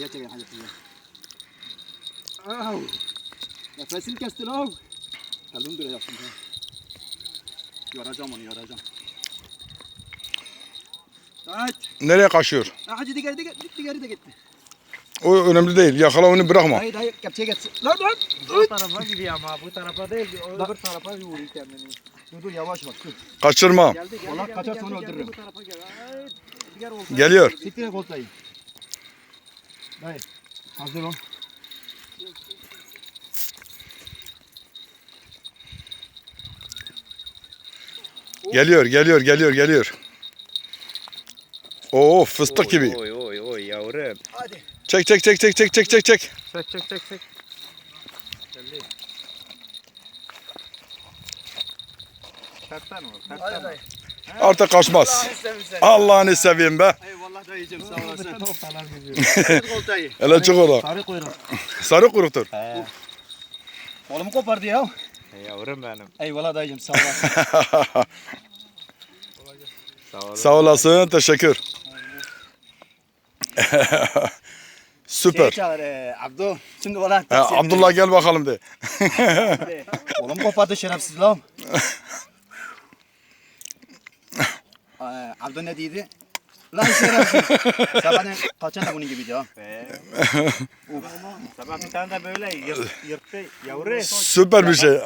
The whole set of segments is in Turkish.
Çekeyim hadi size. Au. Nefesim kestin av. Kalbim duracak şimdi. Yoracağım onu yoracağım. Kaç. Nereye kaçıyor? Ha, Hacı digeri de gitti, digeri de gitti. O önemli değil. Yakala onu bırakma. Hayır hayır kepçeye geçsin. Lan lan. Bu tarafa gidiyor ama bu tarafa değil. O öbür tarafa vuruyor kendini. Dur dur yavaş bak dur. Kaçırma. Geldi geldi geldi, kaçar geldi, sonra geldi, öldürürüm. Bu tarafa gel. Ay, Geliyor. Siktir et koltayı. Hayır. Hazır ol. Geliyor, geliyor, geliyor, geliyor. Oo fıstık gibi. Oy oy oy yavrum. Hadi. Çek çek çek çek çek çek çek çek. Çek çek çek çek. Geldi. Hadi Tersten ol. dayı. Artık kaçmaz. Allah'ını seveyim be. Eyvallah dayıcım sağ olasın. Gidiyor. Koltayı. Hele çık ola. Sarı kuyruk. Sarı kuruktur. He. Kolumu kopardı ya. Yavrum benim. Eyvallah dayıcım sağ olasın. Sağ ol. Sağ olasın. Teşekkür. Süper. Şey çağır e, Abdu. Şimdi valla. Ha, Abdullah gel bakalım de. Kolumu kopardı şerefsiz lan. Abdu ne dedi? Lan şerefsiz. Sabahın kaçan da bunun gibiydi ha. He. Sabah bir tane de böyle yırt, yırttı yavru. Süper bir şey.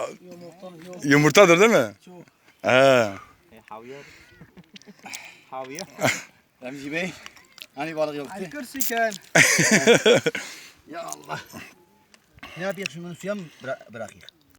Yumurtadır değil mi? He. E, Havya. Havya. Remzi Bey. Hani balık yoktu? Kırsiken. Ya Allah. Ne yapayım şunu suya mı bıra- bırakayım?